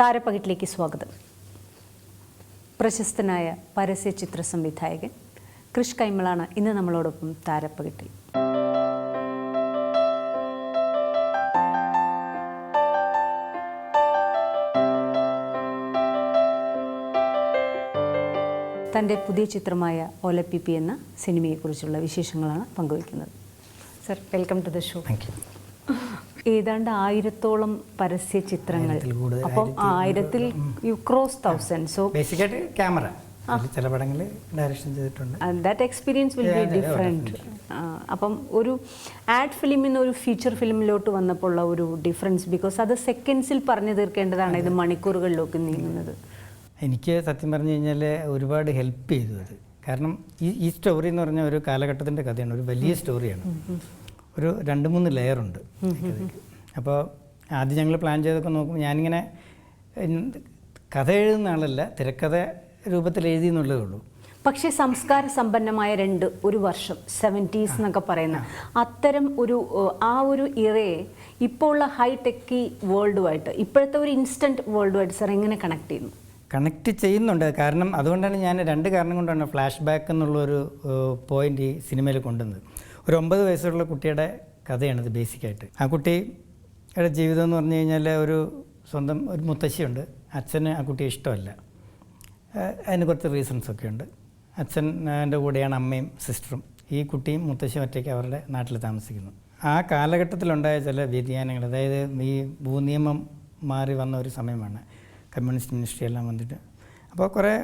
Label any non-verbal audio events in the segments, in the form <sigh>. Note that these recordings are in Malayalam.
താരപ്പകിട്ടിലേക്ക് സ്വാഗതം. പ്രശസ്തനായ പരസ്യ ചിത്ര സംവിധായകൻ കൃഷ് കൈമളാണ് ഇന്ന് നമ്മളോടൊപ്പം താരപ്പകിട്ടിൽ. തന്റെ പുതിയ ചിത്രമായ ഓലപ്പിപ്പി എന്ന സിനിമയെക്കുറിച്ചുള്ള വിശേഷങ്ങളാണ് പങ്കുവയ്ക്കുന്നത്. Sir welcome to the show. Thank you ഏതാണ്ട് ആയിരത്തോളം പരസ്യ ചിത്രങ്ങൾ. അപ്പം ആയിരത്തിൽ യു ക്രോസ് തൗസൻഡ്. സോ ബേസിക്കായിട്ട് ക്യാമറ. ചില പടങ്ങളിൽ ഡയറക്ഷൻ ചെയ്തിട്ടുണ്ട്. That experience will be different അപ്പം ഒരു ആഡ് ഫിലിമിൽ നിന്ന് ഒരു ഫീച്ചർ ഫിലിമിലോട്ട് വന്നപ്പോൾ ഉള്ള ഒരു ഡിഫറൻസ് ബിക്കോസ് അത് സെക്കൻഡ്സിൽ പറഞ്ഞു തീർക്കേണ്ടതാണ് ഇത് മണിക്കൂറുകളിലേക്ക് നീങ്ങുന്നത്. എനിക്ക് സത്യം പറഞ്ഞു കഴിഞ്ഞാൽ ഒരുപാട് ഹെൽപ്പ് ചെയ്തു അത്. കാരണം ഈ ഈ സ്റ്റോറി എന്ന് പറഞ്ഞ ഒരു കാലഘട്ടത്തിന്റെ കഥയാണ്. ഒരു വലിയ സ്റ്റോറിയാണ് ഒരു രണ്ട് മൂന്ന് ലെയറുണ്ട് അപ്പോൾ ആദ്യം ഞങ്ങൾ പ്ലാൻ ചെയ്തൊക്കെ നോക്കുമ്പോൾ ഞാനിങ്ങനെ കഥ എഴുതുന്ന ആളല്ല തിരക്കഥ രൂപത്തിൽ എഴുതി എന്നുള്ളതേ ഉള്ളൂ. പക്ഷേ സംസ്കാര സമ്പന്നമായ രണ്ട് ഒരു വർഷം സെവന്റീസ് എന്നൊക്കെ പറയുന്ന അത്തരം ഒരു ആ ഒരു ഇറയെ ഇപ്പോൾ ഉള്ള ഹൈടെക്കി വേൾഡുമായിട്ട് ഇപ്പോഴത്തെ ഒരു ഇൻസ്റ്റന്റ് വേൾഡുമായിട്ട് സാർ എങ്ങനെ കണക്ട് ചെയ്യുന്നു? കണക്ട് ചെയ്യുന്നുണ്ട്. കാരണം അതുകൊണ്ടാണ് ഞാൻ രണ്ട് കാരണം കൊണ്ടാണ് ഫ്ലാഷ് ബാക്ക് എന്നുള്ളൊരു പോയിന്റ് ഈ സിനിമയിൽ കൊണ്ടുവന്നത്. ഒരു ഒമ്പത് വയസ്സുള്ള കുട്ടിയുടെ കഥയാണിത് ബേസിക്കായിട്ട്. ആ കുട്ടിയുടെ ജീവിതം എന്ന് പറഞ്ഞു കഴിഞ്ഞാൽ ഒരു സ്വന്തം ഒരു മുത്തശ്ശിയുണ്ട്. അച്ഛന് ആ കുട്ടിയെ ഇഷ്ടമല്ല. അതിന് കുറച്ച് റീസൺസ് ഒക്കെ ഉണ്ട്. അച്ഛൻ എന്റെ കൂടെയാണ് അമ്മയും സിസ്റ്ററും ഈ കുട്ടിയും മുത്തശ്ശിയും ഒറ്റയ്ക്ക് അവരുടെ നാട്ടിൽ താമസിക്കുന്നു. ആ കാലഘട്ടത്തിലുണ്ടായ ചില വ്യതിയാനങ്ങൾ അതായത് ഈ ഭൂനിയമം മാറി വന്ന ഒരു സമയമാണ്. കമ്മ്യൂണിസ്റ്റ് മിനിസ്ട്രി എല്ലാം വന്നിട്ട്. അപ്പോൾ കുറേ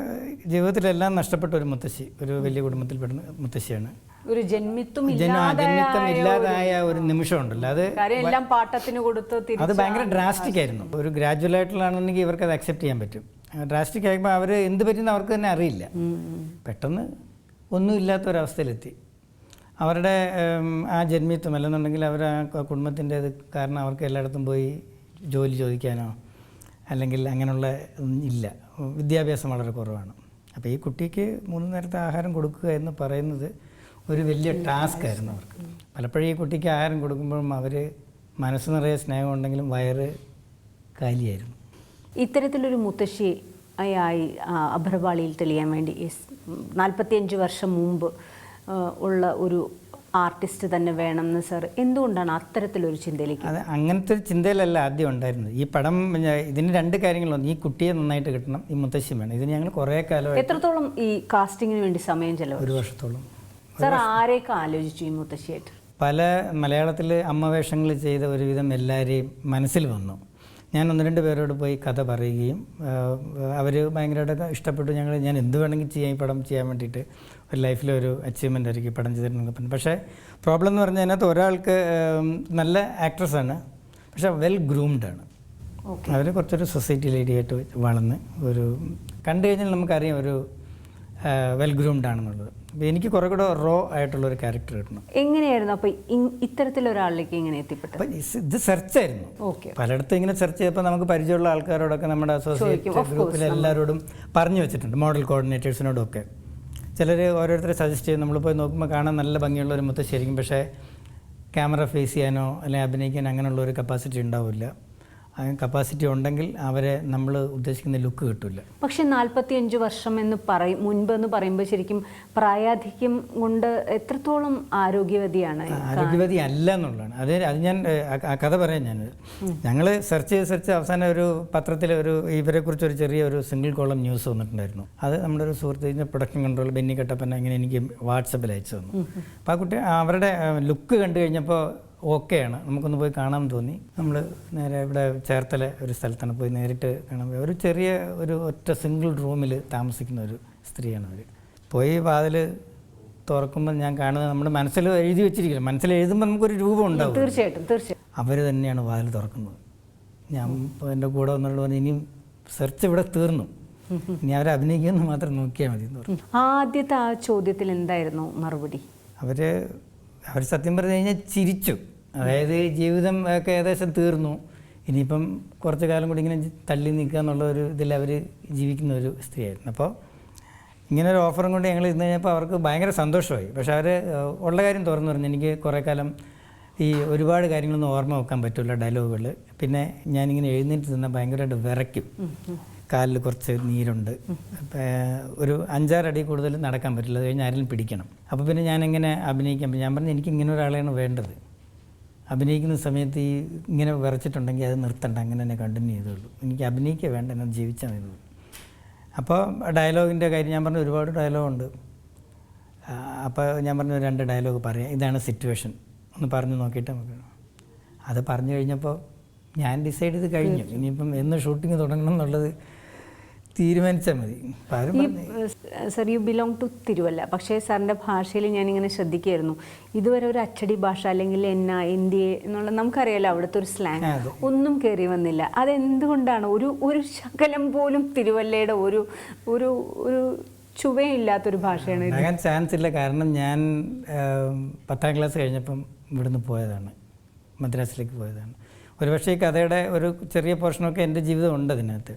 ജീവിതത്തിലെല്ലാം നഷ്ടപ്പെട്ട ഒരു മുത്തശ്ശി ഒരു വലിയ കുടുംബത്തിൽപ്പെടുന്ന മുത്തശ്ശിയാണ്. ഒരു ജന്മിത്വം ജന ജന്മിത്വം ഇല്ലാതായ ഒരു ഒരു നിമിഷമുണ്ടല്ലോ. അത് എല്ലാം പാട്ടത്തിന് കൊടുത്ത് അത് ഭയങ്കര ഡ്രാസ്റ്റിക് ആയിരുന്നു. ഒരു ഗ്രാജുവൽ ആയിട്ടുള്ളതാണെന്നുണ്ടെങ്കിൽ ഇവർക്ക് അത് അക്സെപ്റ്റ് ചെയ്യാൻ പറ്റും. ഡ്രാസ്റ്റിക് ആകുമ്പോൾ അവർ എന്ത് പറ്റുന്ന അവർക്ക് തന്നെ അറിയില്ല. പെട്ടെന്ന് ഒന്നുമില്ലാത്തൊരവസ്ഥയിലെത്തി അവരുടെ ഉം, ആ ജന്മിത്വം അല്ലെന്നുണ്ടെങ്കിൽ അവർ ആ കുടുംബത്തിന്റെ ഇത് കാരണം അവർക്ക് എല്ലായിടത്തും പോയി ജോലി ചോദിക്കാനോ അല്ലെങ്കിൽ അങ്ങനെയുള്ള ഇല്ല. വിദ്യാഭ്യാസം വളരെ കുറവാണ്. അപ്പോൾ ഈ കുട്ടിക്ക് മൂന്ന് നേരത്തെ ആഹാരം കൊടുക്കുക എന്ന് പറയുന്നത് ഒരു വലിയ ടാസ്ക് ആയിരുന്നു അവർക്ക്. പലപ്പോഴും ഈ കുട്ടിക്ക് ആഹാരം കൊടുക്കുമ്പോഴും അവർ മനസ്സ് നിറയെ സ്നേഹം ഉണ്ടെങ്കിലും വയറ് കാലിയായിരുന്നു. ഇത്തരത്തിലൊരു മുത്തശ്ശി ആയി അഭ്രപാളിയിൽ തെളിയാൻ വേണ്ടി നാൽപ്പത്തിയഞ്ച് വർഷം മുമ്പ് ഉള്ള ഒരു ആർട്ടിസ്റ്റ് തന്നെ വേണമെന്ന് സർ എന്തുകൊണ്ടാണ് അത്തരത്തിലൊരു ചിന്തയിലേക്ക്? അത് അങ്ങനത്തെ ഒരു ചിന്തയിലല്ല ആദ്യം ഉണ്ടായിരുന്നത്. ഈ പടം ഇതിന് രണ്ട് കാര്യങ്ങളുണ്ട് ഈ കുട്ടിയെ നന്നായിട്ട് കിട്ടണം ഈ മുത്തശ്ശി വേണം. ഇതിന് ഞങ്ങൾ കുറേ കാലം എത്രത്തോളം ഈ കാസ്റ്റിങ്ങിന് വേണ്ടി സമയം ചെലവ് ഒരു വർഷത്തോളം. സാർ ആരെയൊക്കെ ആലോചിച്ചു ഈ മുത്തശ്ശിയായിട്ട്? പല മലയാളത്തിൽ അമ്മ വേഷങ്ങൾ ചെയ്ത ഒരുവിധം എല്ലാവരെയും മനസ്സിൽ വന്നു. ഞാൻ ഒന്ന് രണ്ട് പേരോട് പോയി കഥ പറയുകയും അവർ ഭയങ്കരമായിട്ട് ഇഷ്ടപ്പെട്ടു ഞങ്ങൾ ഞാൻ എന്ത് വേണമെങ്കിൽ ചെയ്യാം ഈ പടം ചെയ്യാൻ വേണ്ടിയിട്ട് ഒരു ലൈഫിലെ ഒരു അച്ചീവ്മെന്റ് ആയിരിക്കും പടം പറഞ്ഞു പക്ഷേ പ്രോബ്ലം എന്ന് പറഞ്ഞാൽ അതിനകത്ത് ഒരാൾക്ക് നല്ല ആക്ട്രസ്സാണ് പക്ഷേ വെൽ ഗ്രൂംഡ് ആണ്. ഓക്കെ. അവർ കുറച്ചൊരു സൊസൈറ്റി ലേഡിയായിട്ട് വളർന്ന് ഒരു കണ്ടു കഴിഞ്ഞാൽ നമുക്കറിയാം ഒരു വെൽ ഗ്രൂംഡ് ആണെന്നുള്ളത്. എനിക്ക് കുറെ കൂടെ റോ ആയിട്ടുള്ള ഒരു ക്യാരക്ടർ കിട്ടണം എങ്ങനെയായിരുന്നു? അപ്പൊ ഇത്തരത്തിലൊരാളിലേക്ക് ഇങ്ങനെ എത്തിപ്പെട്ടത്? അപ്പം ഇത് സെർച്ചായിരുന്നു ഓക്കെ. പലയിടത്തും ഇങ്ങനെ സെർച്ച് ചെയ്തപ്പോൾ നമുക്ക് പരിചയമുള്ള ആൾക്കാരോടൊക്കെ നമ്മുടെ അസോസിയേറ്റ് ഗ്രൂപ്പിലെ എല്ലാവരോടും പറഞ്ഞു വെച്ചിട്ടുണ്ട് മോഡൽ കോർഡിനേറ്റേഴ്സിനോടും ഒക്കെ ചിലർ ഓരോരുത്തരെ സജസ്റ്റ് ചെയ്യും നമ്മൾ പോയി നോക്കുമ്പോൾ കാണാൻ നല്ല ഭംഗിയുള്ള ഒരു മുത്തശ്ശേരിക്കും പക്ഷേ ക്യാമറ ഫേസ് ചെയ്യാനോ അല്ലെങ്കിൽ അഭിനയിക്കാനോ അങ്ങനെയുള്ള ഒരു കപ്പാസിറ്റി ഉണ്ടാവില്ല. കപ്പാസിറ്റി ഉണ്ടെങ്കിൽ അവരെ നമ്മൾ ഉദ്ദേശിക്കുന്ന ലുക്ക് കിട്ടില്ല പക്ഷെ നാൽപ്പത്തിയഞ്ച് വർഷം എന്ന് പറയും മുൻപ് എന്ന് പറയുമ്പോൾ ശരിക്കും പ്രായാധിക്യം കൊണ്ട് എത്രത്തോളം ആരോഗ്യവതിയാണ് ആരോഗ്യവതി അല്ല എന്നുള്ളതാണ്. അത് അത് ഞാൻ ആ- കഥ പറയാം ഞാൻ ഞങ്ങൾ സെർച്ച് ചെയ്ത് സെർച്ച് അവസാനം ഒരു പത്രത്തിൽ ഒരു ഇവരെക്കുറിച്ച് ഒരു ചെറിയ ഒരു സിംഗിൾ കോളം ന്യൂസ് വന്നിട്ടുണ്ടായിരുന്നു. അത് നമ്മുടെ ഒരു സുഹൃത്തിന്റെ പ്രൊഡക്ഷൻ കൺട്രോൾ ബെന്നി കട്ടപ്പന ഇങ്ങനെ എനിക്ക് വാട്സപ്പിൽ അയച്ചു തന്നു. അപ്പോൾ ആ കുട്ടി അവരുടെ ലുക്ക് കണ്ടു കഴിഞ്ഞപ്പോൾ ഓക്കെയാണ്. നമുക്കൊന്ന് പോയി കാണാൻ തോന്നി. നമ്മൾ നേരെ ഇവിടെ ചേർത്തല ഒരു സ്ഥലത്താണ് പോയി നേരിട്ട് കാണാൻ പോയി. ഒരു ചെറിയ ഒരു ഒറ്റ സിംഗിൾ റൂമിൽ താമസിക്കുന്ന ഒരു സ്ത്രീയാണ് അവർ പോയി വാതിൽ തുറക്കുമ്പോൾ ഞാൻ കാണുന്നത് നമ്മുടെ മനസ്സിൽ എഴുതി വെച്ചിരിക്കില്ല മനസ്സിൽ എഴുതുമ്പോൾ നമുക്കൊരു രൂപം ഉണ്ടാവും. തീർച്ചയായിട്ടും തീർച്ചയായിട്ടും അവർ തന്നെയാണ് വാതിൽ തുറക്കുന്നത്. ഞാൻ എന്റെ കൂടെ വന്നുള്ള പറഞ്ഞു ഇനിയും സെർച്ച് ഇവിടെ തീർന്നു. ഇനി അവരെ അഭിനയിക്കുമെന്ന് മാത്രം നോക്കിയാൽ മതി എന്ന് പറഞ്ഞു. ആദ്യത്തെ ആ ചോദ്യത്തിൽ എന്തായിരുന്നു മറുപടി? അവർ അവർ സത്യം പറഞ്ഞു കഴിഞ്ഞാൽ ചിരിച്ചു. അതായത് ജീവിതം ഒക്കെ ഏകദേശം തീർന്നു. ഇനിയിപ്പം കുറച്ച് കാലം കൂടി ഇങ്ങനെ തള്ളി നിൽക്കുക എന്നുള്ള ഒരു ഇതിൽ അവർ ജീവിക്കുന്ന ഒരു സ്ത്രീയായിരുന്നു. അപ്പോൾ ഇങ്ങനെ ഒരു ഓഫറും കൊണ്ട് ഞങ്ങൾ ഇരുന്ന് കഴിഞ്ഞപ്പോൾ അവർക്ക് ഭയങ്കര സന്തോഷമായി. പക്ഷേ അവർ ഉള്ള കാര്യം തുറന്നു പറഞ്ഞു. എനിക്ക് കുറേ കാലം ഈ ഒരുപാട് കാര്യങ്ങളൊന്നും ഓർമ്മ വെക്കാൻ പറ്റില്ല ഡയലോഗുകൾ. പിന്നെ ഞാനിങ്ങനെ എഴുന്നേറ്റ് നിന്നാൽ ഭയങ്കരമായിട്ട് വിറയ്ക്കും. കാലിൽ കുറച്ച് നീരുണ്ട്. ഒരു അഞ്ചാറടി കൂടുതൽ നടക്കാൻ പറ്റില്ല. അത് കഴിഞ്ഞ് ആരെങ്കിലും പിടിക്കണം. അപ്പോൾ പിന്നെ ഞാനെങ്ങനെ അഭിനയിക്കാൻ ഞാൻ പറഞ്ഞു എനിക്ക് ഇങ്ങനെ ഒരാളെയാണ് വേണ്ടത്. അഭിനയിക്കുന്ന സമയത്ത് ഈ ഇങ്ങനെ വിറച്ചിട്ടുണ്ടെങ്കിൽ അത് നിർത്തണ്ട അങ്ങനെ തന്നെ കണ്ടിന്യൂ ചെയ്തോളൂ. എനിക്ക് അഭിനയിക്കുക വേണ്ട എന്നെ ജീവിച്ചാൽ മതി. അപ്പോൾ ഡയലോഗിന്റെ കാര്യം ഞാൻ പറഞ്ഞ ഒരുപാട് ഡയലോഗുണ്ട്. അപ്പോൾ ഞാൻ പറഞ്ഞ രണ്ട് ഡയലോഗ് പറയാം. ഇതാണ് സിറ്റുവേഷൻ ഒന്ന് പറഞ്ഞു നോക്കിയിട്ട് നമുക്ക് അത് പറഞ്ഞു കഴിഞ്ഞപ്പോൾ ഞാൻ ഡിസൈഡ് ചെയ്ത് കഴിഞ്ഞു. ഇനിയിപ്പം എന്ന് ഷൂട്ടിങ് തുടങ്ങണം എന്നുള്ളത് തീരുമാനിച്ചാൽ മതി. Sir you belong to Thiruvalla. പക്ഷേ സാറിന്റെ ഭാഷയിൽ ഞാനിങ്ങനെ ശ്രദ്ധിക്കുകയായിരുന്നു. ഇതുവരെ ഒരു അച്ചടി ഭാഷ അല്ലെങ്കിൽ എന്നാ എന്തിയെ എന്നുള്ള നമുക്കറിയാലോ അവിടുത്തെ ഒരു സ്ലാങ് ഒന്നും കയറി വന്നില്ല. അതെന്തുകൊണ്ടാണ്? ഒരു ഒരു ശകലം പോലും തിരുവല്ലയുടെ ഒരു ഒരു ഒരു ചുവയില്ലാത്തൊരു ഭാഷയാണ് ഞാൻ ചാൻസ് ഇല്ല കാരണം ഞാൻ പത്താം ക്ലാസ് കഴിഞ്ഞപ്പം ഇവിടുന്ന് പോയതാണ്. മദ്രാസിലേക്ക് പോയതാണ്. ഒരുപക്ഷേ ഈ കഥയുടെ ഒരു ചെറിയ പോർഷനൊക്കെ എന്റെ ജീവിതം ഉണ്ട് അതിനകത്ത്.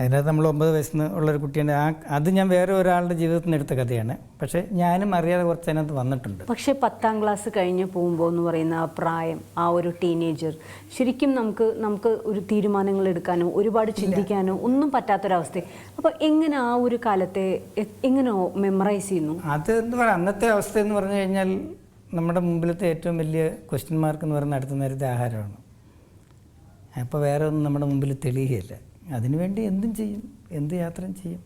അതിനകത്ത് നമ്മൾ ഒമ്പത് വയസ്സിൽ നിന്ന് ഉള്ളൊരു കുട്ടിയാണ് ആ അത് ഞാൻ വേറെ ഒരാളുടെ ജീവിതത്തിൽ നിന്ന് എടുത്ത കഥയാണ്. പക്ഷേ ഞാനും അറിയാതെ കുറച്ച് അതിനകത്ത് വന്നിട്ടുണ്ട്. പക്ഷേ പത്താം ക്ലാസ് കഴിഞ്ഞ് പോകുമ്പോൾ എന്ന് പറയുന്ന ആ പ്രായം ആ ഒരു ടീനേജർ ശരിക്കും നമുക്ക് നമുക്ക് ഒരു തീരുമാനങ്ങൾ എടുക്കാനോ ഒരുപാട് ചിന്തിക്കാനോ ഒന്നും പറ്റാത്തൊരവസ്ഥ അപ്പോൾ എങ്ങനെ ആ ഒരു കാലത്തെ എങ്ങനെയോ എങ്ങനെ മെമ്മറൈസ് ചെയ്യുന്നു? അത് എന്ന് പറയാം അന്നത്തെ അവസ്ഥ എന്ന് പറഞ്ഞു കഴിഞ്ഞാൽ നമ്മുടെ മുമ്പിലത്തെ ഏറ്റവും വലിയ ക്വസ്റ്റ്യൻ മാർക്ക് എന്ന് പറയുന്ന അടുത്ത നേരത്തെ ആഹാരമാണ്. അപ്പോൾ വേറെ ഒന്നും നമ്മുടെ മുമ്പിൽ തെളിയുകയില്ല. അതിനുവേണ്ടി എന്തും ചെയ്യും എന്ത് യാത്രയും ചെയ്യും.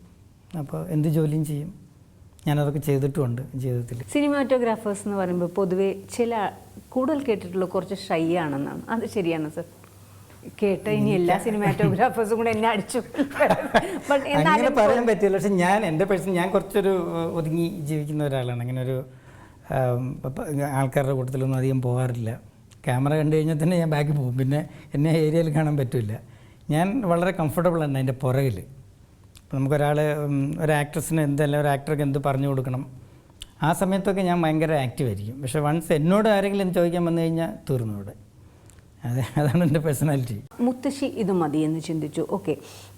അപ്പോൾ എന്ത് ജോലിയും ചെയ്യും. ഞാനതൊക്കെ ചെയ്തിട്ടുമുണ്ട് ജീവിതത്തിൽ. സിനിമാറ്റോഗ്രാഫേഴ്സ് എന്ന് പറയുമ്പോൾ പൊതുവെ ചില കൂടുതൽ കേട്ടിട്ടുള്ള കുറച്ച് ഷൈ ആണെന്നാണ്. അത് ശരിയാണ് സർ കേട്ട ഇനി എല്ലാ സിനിമാറ്റോഗ്രാഫേഴ്സും കൂടെ എന്നെ അടിച്ചു. <laughs> അങ്ങനെ പറയാൻ പറ്റില്ല. പക്ഷെ ഞാൻ എന്റെ പേഴ്സൺ ഞാൻ കുറച്ചൊരു ഒതുങ്ങി ജീവിക്കുന്ന ഒരാളാണ്. അങ്ങനെ ഒരു ആൾക്കാരുടെ കൂട്ടത്തിലൊന്നും അധികം പോകാറില്ല. ക്യാമറ കണ്ടു കഴിഞ്ഞാൽ തന്നെ ഞാൻ ബാക്കിൽ പോകും. പിന്നെ എന്നെ ഏരിയയിൽ കാണാൻ പറ്റില്ല. ഞാൻ വളരെ കംഫർട്ടബിൾ ആണ് അതിന്റെ പുറകിൽ. ഇപ്പം നമുക്കൊരാൾ ഒരു ആക്ട്രസിന് എന്തല്ല ഒരു ആക്ടർക്ക് എന്ത് പറഞ്ഞു കൊടുക്കണം. ആ സമയത്തൊക്കെ ഞാൻ ഭയങ്കര ആക്റ്റീവ് ആയിരിക്കും. പക്ഷെ വൺസ് എന്നോട് ആരെങ്കിലും എന്ത് ചോദിക്കാൻ വന്നു കഴിഞ്ഞാൽ തീർന്നു ഇവിടെ അതെ <laughs> അതാണ് എന്റെ പേഴ്സണാലിറ്റി മുത്തശ്ശി ഇത് മതി എന്ന് ചിന്തിച്ചു. ഓക്കെ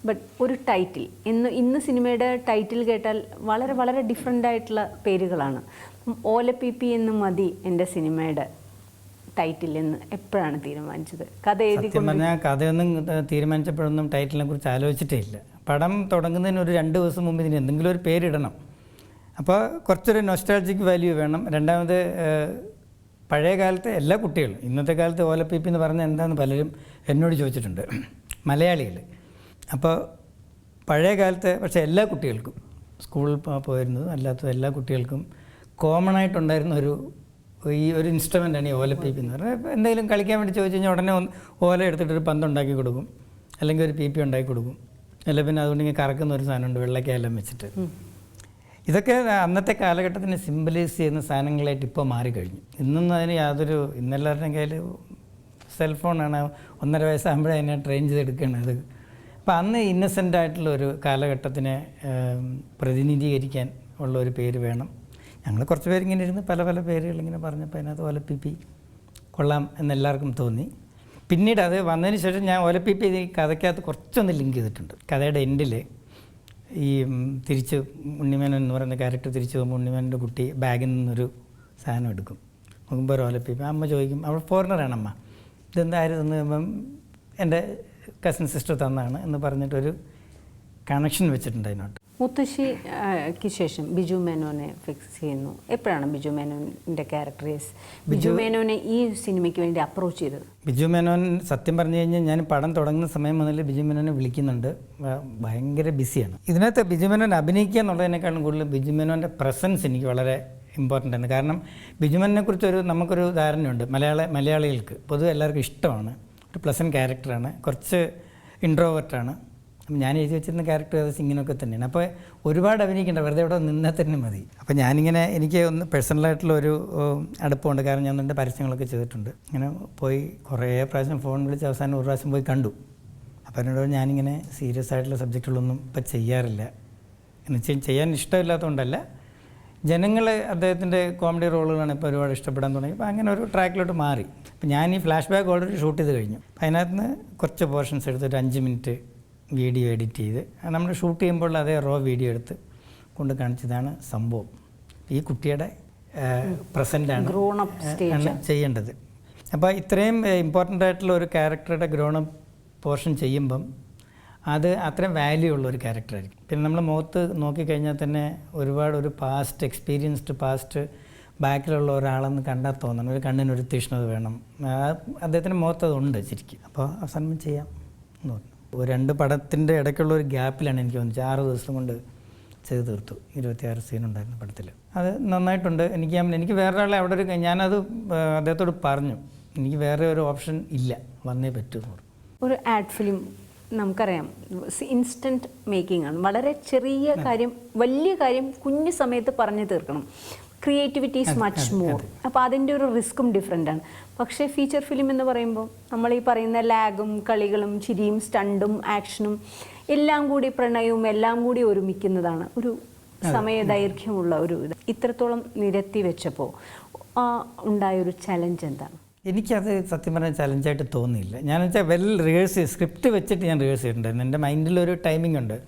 ബട്ട് ഒരു ടൈറ്റിൽ ഇന്ന് ഇന്ന് സിനിമയുടെ ടൈറ്റിൽ കേട്ടാൽ വളരെ വളരെ ഡിഫറെന്റ് ആയിട്ടുള്ള പേരുകളാണ്. ഓലപ്പിപ്പി എന്ന് മതി എന്റെ സിനിമയുടെ ടൈറ്റിൽ എന്ന് എപ്പോഴാണ് തീരുമാനിച്ചത്? കഥ എഴുതി സത്യം പറഞ്ഞാൽ കഥയൊന്നും തീരുമാനിച്ചപ്പോഴൊന്നും ടൈറ്റിലിനെ കുറിച്ച് ആലോചിച്ചിട്ടേ ഇല്ല. പടം തുടങ്ങുന്നതിന് ഒരു രണ്ട് ദിവസം മുമ്പ് ഇതിന് എന്തെങ്കിലും ഒരു പേരിടണം. അപ്പോൾ കുറച്ചൊരു നൊസ്റ്റാൾജിക് വാല്യൂ വേണം. രണ്ടാമത് പഴയ കാലത്തെ എല്ലാ കുട്ടികളും ഇന്നത്തെ കാലത്ത് ഓലപ്പീപ്പി എന്ന് പറഞ്ഞാൽ എന്താണെന്ന് പലരും എന്നോട് ചോദിച്ചിട്ടുണ്ട്. മലയാളികൾ. അപ്പോൾ പഴയ കാലത്തെ പക്ഷേ എല്ലാ കുട്ടികൾക്കും സ്കൂളിൽ പോയിരുന്നതും അല്ലാത്ത എല്ലാ കുട്ടികൾക്കും കോമൺ ആയിട്ടുണ്ടായിരുന്ന ഒരു ഈ ഒരു ഇൻസ്ട്രുമെന്റാണ് ഈ ഓലപ്പീപ്പി എന്ന് പറഞ്ഞാൽ ഇപ്പോൾ എന്തെങ്കിലും കളിക്കാൻ വേണ്ടി ചോദിച്ചു കഴിഞ്ഞാൽ ഉടനെ ഓല എടുത്തിട്ട് ഒരു പന്ത് ഉണ്ടാക്കി കൊടുക്കും. അല്ലെങ്കിൽ ഒരു പീപ്പി ഉണ്ടാക്കി കൊടുക്കും. അല്ല പിന്നെ അതുകൊണ്ട് ഇങ്ങനെ കറക്കുന്ന ഒരു സാധനമുണ്ട് വെള്ളക്കയെല്ലാം വെച്ചിട്ട്. ഇതൊക്കെ അന്നത്തെ കാലഘട്ടത്തിന് സിംബലൈസ് ചെയ്യുന്ന സാധനങ്ങളായിട്ട് ഇപ്പോൾ മാറിക്കഴിഞ്ഞു. ഇന്നൊന്നും അതിന് യാതൊരു ഇന്നെല്ലാവരുടെയും കയ്യിൽ സെൽഫോണാണ് ഒന്നര വയസ്സാകുമ്പോഴേ അതിനെ ട്രെയിൻ ചെയ്തെടുക്കുകയാണ് അത്. അപ്പോൾ അന്ന് ഇന്നസെന്റ് ആയിട്ടുള്ള ഒരു കാലഘട്ടത്തിനെ പ്രതിനിധീകരിക്കാൻ ഉള്ള ഒരു പേര് വേണം. ഞങ്ങൾ കുറച്ച് പേരിങ്ങനെ ഇരുന്ന് പല പല പേരുകൾ ഇങ്ങനെ പറഞ്ഞപ്പോൾ അതിനകത്ത് ഓലപ്പിപ്പി കൊള്ളാം എന്നെല്ലാവർക്കും തോന്നി. പിന്നീട് അത് വന്നതിന് ശേഷം ഞാൻ ഓലപ്പിപ്പി ഈ കഥയ്ക്കകത്ത് കുറച്ചൊന്ന് ലിങ്ക് ചെയ്തിട്ടുണ്ട്. കഥയുടെ എൻഡിൽ ഈ തിരിച്ച് ഉണ്ണിമേനൻ എന്ന് പറയുന്ന ക്യാരക്ടർ തിരിച്ച് പോകുമ്പോൾ ഉണ്ണിമേനന്റെ കുട്ടി ബാഗിൽ നിന്നൊരു സാധനം എടുക്കും. നോക്കുമ്പോൾ ഒരു ഓലപ്പിപ്പി. അമ്മ ചോദിക്കും അവൾ ഫോറിനറാണ് അമ്മ ഇതെന്തായാലും എന്ന് അപ്പം എന്റെ കസിൻ സിസ്റ്റർ തന്നാണ് എന്ന് പറഞ്ഞിട്ടൊരു കണക്ഷൻ വെച്ചിട്ടുണ്ട് അതിനോട്ട് മുത്തശ്ശിക്ക് ശേഷം ബിജു മേനോനെ ഫിക്സ് ചെയ്യുന്നു. എപ്പോഴാണ് ബിജു മേനോന്റെ ക്യാരക്ടേഴ്സ് ബിജു മേനോനെ ഈ സിനിമയ്ക്ക് വേണ്ടി അപ്രോച്ച് ചെയ്തത്? ബിജു മേനോൻ സത്യം പറഞ്ഞു കഴിഞ്ഞാൽ ഞാൻ പടം തുടങ്ങുന്ന സമയം മുതൽ ബിജു മേനോനെ വിളിക്കുന്നുണ്ട്. ഭയങ്കര ബിസിയാണ്. ഇതിനകത്ത് ബിജു മേനോൻ അഭിനയിക്കുക എന്നുള്ളതിനേക്കാളും കൂടുതൽ ബിജു മേനോന്റെ പ്രസൻസ് എനിക്ക് വളരെ ഇമ്പോർട്ടന്റ് ആണ്. കാരണം ബിജു മേനോനെ കുറിച്ച് ഒരു നമുക്കൊരു ധാരണയുണ്ട്. മലയാള മലയാളികൾക്ക് പൊതുവെ എല്ലാവർക്കും ഇഷ്ടമാണ്. ഒരു പ്ലസന്റ് ക്യാരക്ടറാണ് കുറച്ച് ഇൻട്രോവേർട്ടാണ് ഞാൻ എഴുതി വെച്ചിരുന്ന ക്യാരക്ടർ ഏകദേശം ഇങ്ങനെയൊക്കെ തന്നെയാണ്. അപ്പോൾ ഒരുപാട് അഭിനയിക്കേണ്ട വെറുതെ ഇവിടെ നിന്നാൽ തന്നെ മതി. അപ്പോൾ ഞാനിങ്ങനെ എനിക്ക് ഒന്ന് പേഴ്സണലായിട്ടുള്ള ഒരു അടുപ്പമുണ്ട്. കാരണം ഞാൻ എന്റെ പരസ്യങ്ങളൊക്കെ ചെയ്തിട്ടുണ്ട്. ഇങ്ങനെ പോയി കുറേ പ്രാവശ്യം ഫോൺ വിളിച്ച് അവസാനം ഒരു പ്രാവശ്യം പോയി കണ്ടു. അപ്പോൾ എന്നോട് ഞാനിങ്ങനെ സീരിയസ് ആയിട്ടുള്ള സബ്ജക്റ്റുകളൊന്നും ഇപ്പം ചെയ്യാറില്ല. എന്ന് വെച്ചാൽ ചെയ്യാൻ ഇഷ്ടമില്ലാത്തതുകൊണ്ടല്ല. ജനങ്ങൾ അദ്ദേഹത്തിന്റെ കോമഡി റോളുകളാണ് ഇപ്പോൾ ഒരുപാട് ഇഷ്ടപ്പെടാൻ തുടങ്ങി. അപ്പോൾ അങ്ങനെ ഒരു ട്രാക്കിലോട്ട് മാറി. അപ്പോൾ ഞാൻ ഈ ഫ്ലാഷ് ബാക്ക് ഓൾറെഡി ഷൂട്ട് ചെയ്ത് കഴിഞ്ഞു. അപ്പോൾ അതിനകത്ത് നിന്ന് കുറച്ച് പോർഷൻസ് എടുത്ത് ഒരു അഞ്ച് മിനിറ്റ് വീഡിയോ എഡിറ്റ് ചെയ്ത് നമ്മൾ ഷൂട്ട് ചെയ്യുമ്പോൾ അതേ റോ വീഡിയോ എടുത്ത് കൊണ്ട് കാണിച്ചതാണ് സംഭവം. ഈ കുട്ടിയുടെ പ്രസന്റാണ് ചെയ്യേണ്ടത്. അപ്പോൾ ഇത്രയും ഇമ്പോർട്ടന്റ് ആയിട്ടുള്ള ഒരു ക്യാരക്ടറുടെ ഗ്രോണപ്പ് പോർഷൻ ചെയ്യുമ്പം അത് അത്രയും വാല്യൂ ഉള്ള ഒരു ക്യാരക്ടറായിരിക്കും പിന്നെ നമ്മൾ മുഖത്ത് നോക്കിക്കഴിഞ്ഞാൽ തന്നെ ഒരുപാട് ഒരു പാസ്റ്റ് എക്സ്പീരിയൻസ്ഡ് പാസ്റ്റ് ബാക്കിലുള്ള ഒരാളെന്ന് കണ്ടാൽ തോന്നണം. ഒരു കണ്ണിനൊരു തീഷ്ണത വേണം. അദ്ദേഹത്തിന്റെ മുഖത്ത് അതുണ്ട് ശരിക്കും. അപ്പോൾ അവസാനം ചെയ്യാം എന്ന് പറഞ്ഞു. ഒരു രണ്ട് പടത്തിന്റെ ഇടയ്ക്കുള്ള ഒരു ഗ്യാപ്പിലാണ് എനിക്ക് തോന്നിച്ചത് ആറ് ദിവസം കൊണ്ട് ചെയ്ത് തീർത്തു. ഇരുപത്തിയാറ് സീനുണ്ടായിരുന്നു പടത്തിൽ അത് നന്നായിട്ടുണ്ട്. എനിക്ക് എനിക്ക് വേറൊരാളെ അവിടെ ഒരു ഞാനത് അദ്ദേഹത്തോട് പറഞ്ഞു. എനിക്ക് വേറെ ഒരു ഓപ്ഷൻ ഇല്ല. വന്നേ പറ്റൂ ഒരു ആഡ് ഫിലിം നമുക്കറിയാം. ഇൻസ്റ്റന്റ് മേക്കിംഗ് ആണ്. വളരെ ചെറിയ കാര്യം വലിയ കാര്യം കുഞ്ഞു സമയത്ത് പറഞ്ഞു തീർക്കണം. ക്രിയേറ്റിവിറ്റി ഈസ് മച്ച് മോർ അപ്പോൾ അതിന്റെ ഒരു റിസ്ക്കും ഡിഫറെന്റ് ആണ്. പക്ഷേ ഫീച്ചർ ഫിലിം എന്ന് പറയുമ്പോൾ നമ്മൾ ഈ പറയുന്ന ലാഗും കളികളും ചിരിയും സ്റ്റണ്ടും ആക്ഷനും എല്ലാം കൂടി പ്രണയവും എല്ലാം കൂടി ഒരുമിക്കുന്നതാണ്. ഒരു സമയ ദൈർഘ്യമുള്ള ഒരു ഇത്. ഇത്രത്തോളം നിരത്തി വെച്ചപ്പോൾ ഉണ്ടായൊരു ചലഞ്ച് എന്താണ്? എനിക്കത് സത്യം പറഞ്ഞാൽ ചലഞ്ചായിട്ട് തോന്നിയില്ല. ഞാൻ വെച്ചാൽ വെൽ റിഹേഴ്സ് സ്ക്രിപ്റ്റ് വെച്ചിട്ട് ഞാൻ റിഹേഴ്സ് ചെയ്തിട്ടുണ്ടായിരുന്നു. എന്റെ ഒരു ടൈമിംഗ് ഉണ്ട്.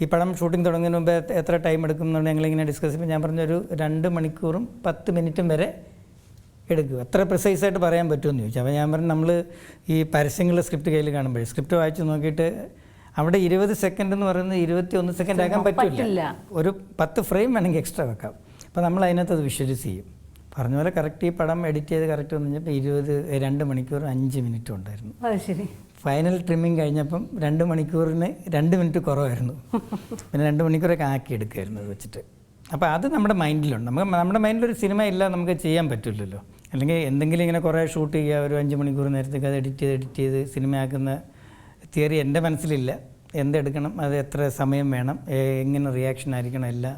ഈ പടം ഷൂട്ടിംഗ് തുടങ്ങുന്ന മുമ്പ് എത്ര- എത്ര ടൈം എടുക്കും എന്നുള്ളത് ഞങ്ങളിങ്ങനെ ഡിസ്കസ് ചെയ്യുമ്പോൾ ഞാൻ പറഞ്ഞൊരു രണ്ട് മണിക്കൂറും പത്ത് മിനിറ്റും വരെ എടുക്കുക. എത്ര പ്രിസൈസ് ആയിട്ട് പറയാൻ പറ്റുമെന്ന് ചോദിച്ചു. അപ്പോൾ ഞാൻ പറഞ്ഞു നമ്മൾ ഈ പരസ്യങ്ങളുടെ സ്ക്രിപ്റ്റ് കയ്യിൽ കാണുമ്പോഴേ സ്ക്രിപ്റ്റ് വായിച്ച് നോക്കിയിട്ട് അവിടെ ഇരുപത് സെക്കൻഡ് എന്ന് പറയുന്നത് ഇരുപത്തി ഒന്ന് സെക്കൻഡ് ആക്കാൻ പറ്റില്ല. ഒരു പത്ത് ഫ്രെയിം വേണമെങ്കിൽ എക്സ്ട്രാ വെക്കാം. അപ്പോൾ നമ്മൾ അതിനകത്ത് അത് വിഷ്വലൈസ് ചെയ്യും. പറഞ്ഞ പോലെ കറക്റ്റ് ഈ പടം എഡിറ്റ് ചെയ്ത് കറക്റ്റ് വന്നു കഴിഞ്ഞപ്പോൾ ഇരുപത് രണ്ട് മണിക്കൂർ അഞ്ച് മിനിറ്റ് ഉണ്ടായിരുന്നു. അത് ശരി. ഫൈനൽ ട്രിമ്മിങ് കഴിഞ്ഞപ്പം രണ്ട് മണിക്കൂറിന് രണ്ട് മിനിറ്റ് കുറവായിരുന്നു. പിന്നെ രണ്ട് മണിക്കൂറൊക്കെ ആക്കി എടുക്കുമായിരുന്നു അത് വെച്ചിട്ട്. അപ്പോൾ അത് നമ്മുടെ മൈൻഡിലുണ്ട് നമുക്ക് നമ്മുടെ മൈൻഡിലൊരു സിനിമ ഇല്ല നമുക്ക് ചെയ്യാൻ പറ്റില്ലല്ലോ. അല്ലെങ്കിൽ എന്തെങ്കിലും ഇങ്ങനെ കുറേ ഷൂട്ട് ചെയ്യുക ഒരു അഞ്ച് മണിക്കൂർ നേരത്തേക്ക് അത് എഡിറ്റ് ചെയ്ത് എഡിറ്റ് ചെയ്ത് സിനിമയാക്കുന്ന തിയറി എന്റെ മനസ്സിലില്ല. എന്തെടുക്കണം അത് എത്ര സമയം വേണം എങ്ങനെ റിയാക്ഷൻ ആയിരിക്കണം എല്ലാം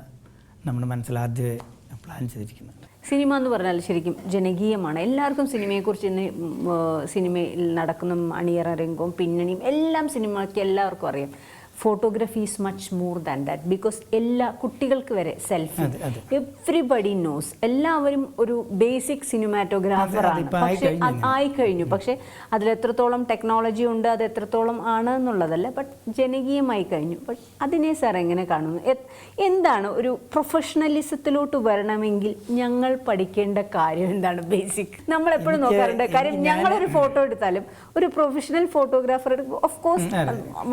നമ്മുടെ മനസ്സിൽ ആദ്യമേ പ്ലാൻ ചെയ്തിരിക്കുന്നത് സിനിമ എന്ന് പറഞ്ഞാൽ ശരിക്കും ജനകീയമാണ്. എല്ലാവർക്കും സിനിമയെക്കുറിച്ച് ഇന്ന് സിനിമയിൽ നടക്കുന്ന അണിയറ രംഗവും പിന്നണിയും എല്ലാം സിനിമയ്ക്ക് എല്ലാവർക്കും അറിയാം. Photography is much more than that because എല്ലാ കുട്ടികൾക്ക് വരെ സെൽഫി. എവ്രിബഡി നോസ് എല്ലാവരും ഒരു ബേസിക് സിനിമാറ്റോഗ്രാഫർ അതെ, ആണ്. അതിപ്പോ പക്ഷേ ആയിക്കഴിഞ്ഞു കഴിഞ്ഞു പക്ഷേ അതിലെത്രത്തോളം ടെക്നോളജി ഉണ്ട് അത് എത്രത്തോളം ആണ് എന്നുള്ളതല്ല. ബട്ട് ജനകീയമായി കഴിഞ്ഞു. ബട്ട് അതിനെ സാർ എങ്ങനെ കാണുന്നു? എന്താണ് ഒരു പ്രൊഫഷണലിസത്തിലോട്ട് വരണമെങ്കിൽ ഞങ്ങൾ പഠിക്കേണ്ട കാര്യം എന്താണ് ബേസിക് നമ്മൾ എപ്പോഴും നോക്കാറുണ്ട്. കാര്യം ഞങ്ങളൊരു ഫോട്ടോ എടുത്താലും ഒരു പ്രൊഫഷണൽ ഫോട്ടോഗ്രാഫർ ഓഫ് കോഴ്സ്